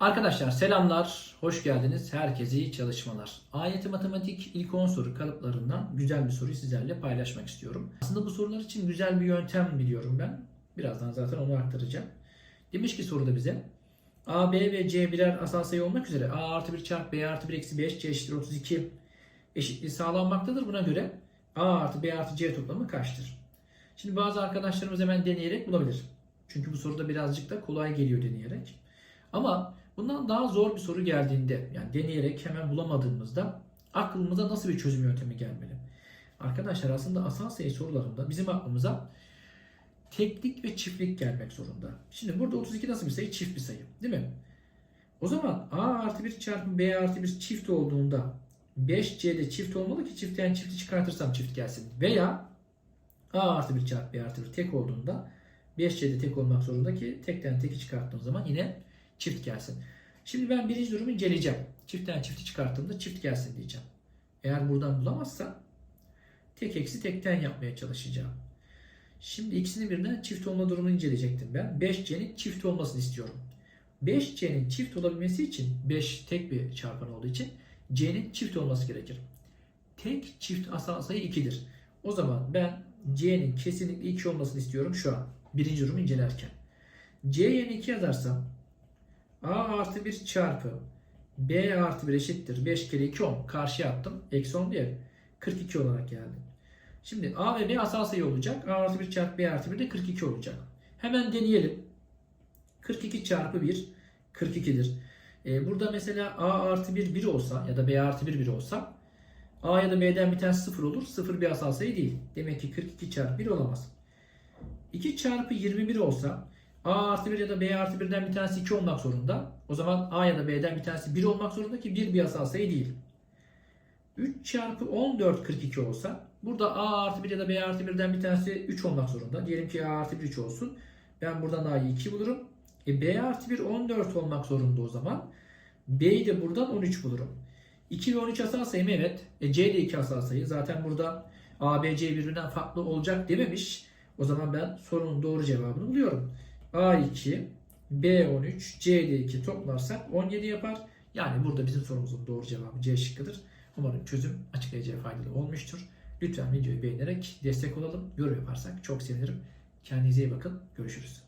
Arkadaşlar selamlar, hoş geldiniz. Herkese iyi çalışmalar. AYT Matematik ilk 10 soru kalıplarından güzel bir soruyu sizlerle paylaşmak istiyorum. Aslında bu sorular için güzel bir yöntem biliyorum ben. Birazdan zaten onu aktaracağım. Demiş ki soruda bize A, B ve C birer asal sayı olmak üzere A artı 1 çarpı B artı 1 eksi 5 C eşittir 32 eşitliği sağlanmaktadır. Buna göre A artı B artı C toplamı kaçtır? Şimdi bazı arkadaşlarımız hemen deneyerek bulabilir. Çünkü bu soruda birazcık da kolay geliyor deneyerek. Ama bundan daha zor bir soru geldiğinde yani deneyerek hemen bulamadığımızda aklımıza nasıl bir çözüm yöntemi gelmeli? Arkadaşlar aslında asal sayı sorularında bizim aklımıza teklik ve çiftlik gelmek zorunda. Şimdi burada 32 nasıl bir sayı? Çift bir sayı. Değil mi? O zaman A artı 1 çarpı B artı 1 çift olduğunda 5C de çift olmalı ki çiftten çifti çıkartırsam çift gelsin. Veya A artı 1 çarpı B artı 1 tek olduğunda 5C de tek olmak zorunda ki tekten teki çıkarttığım zaman yine çift gelsin. Şimdi ben birinci durumu inceleyeceğim. Çiftten çifti çıkarttığımda çift gelsin diyeceğim. Eğer buradan bulamazsam tek eksi tekten yapmaya çalışacağım. Şimdi ikisini birden çift olma durumunu inceleyecektim ben. 5C'nin çift olmasını istiyorum. 5C'nin çift olabilmesi için 5 tek bir çarpan olduğu için C'nin çift olması gerekir. Tek çift asal sayı 2'dir. O zaman ben C'nin kesinlikle 2 olmasını istiyorum şu an. Birinci durumu incelerken. C yerine 2 yazarsam A artı 1 çarpı B artı 1 eşittir. 5 kere 2 10. Karşıya attım. Eksi 10 diye 42 olarak geldi. Şimdi A ve B asal sayı olacak. A artı 1 çarpı B artı 1 de 42 olacak. Hemen deneyelim. 42 çarpı 1 42'dir. Ee, burada mesela A artı 1 1 olsa ya da B artı 1 1 olsa A ya da B'den bir tanesi 0 olur. 0 bir asal sayı değil. Demek ki 42 çarpı 1 olamaz. 2 çarpı 21 olsa A artı 1 ya da B artı 1'den bir tanesi 2 olmak zorunda. O zaman A ya da B'den bir tanesi 1 olmak zorunda ki 1 bir asal sayı değil. 3 çarpı 14 42 olsa burada A artı 1 ya da B artı 1'den bir tanesi 3 olmak zorunda. Diyelim ki A artı 1 3 olsun. Ben buradan A'yı 2 bulurum. E B artı 1 14 olmak zorunda o zaman. B'yi de buradan 13 bulurum. 2 ve 13 asal sayı mı? Evet. E C de 2 asal sayı. Zaten burada A, B, C birbirinden farklı olacak dememiş. O zaman ben sorunun doğru cevabını buluyorum. A2, B13, CD2 toplarsak 17 yapar. Yani burada bizim sorumuzun doğru cevabı C şıkkıdır. Umarım çözüm açıklayıcıya faydalı olmuştur. Lütfen videoyu beğenerek destek olalım. Yorum yaparsak çok sevinirim. Kendinize iyi bakın. Görüşürüz.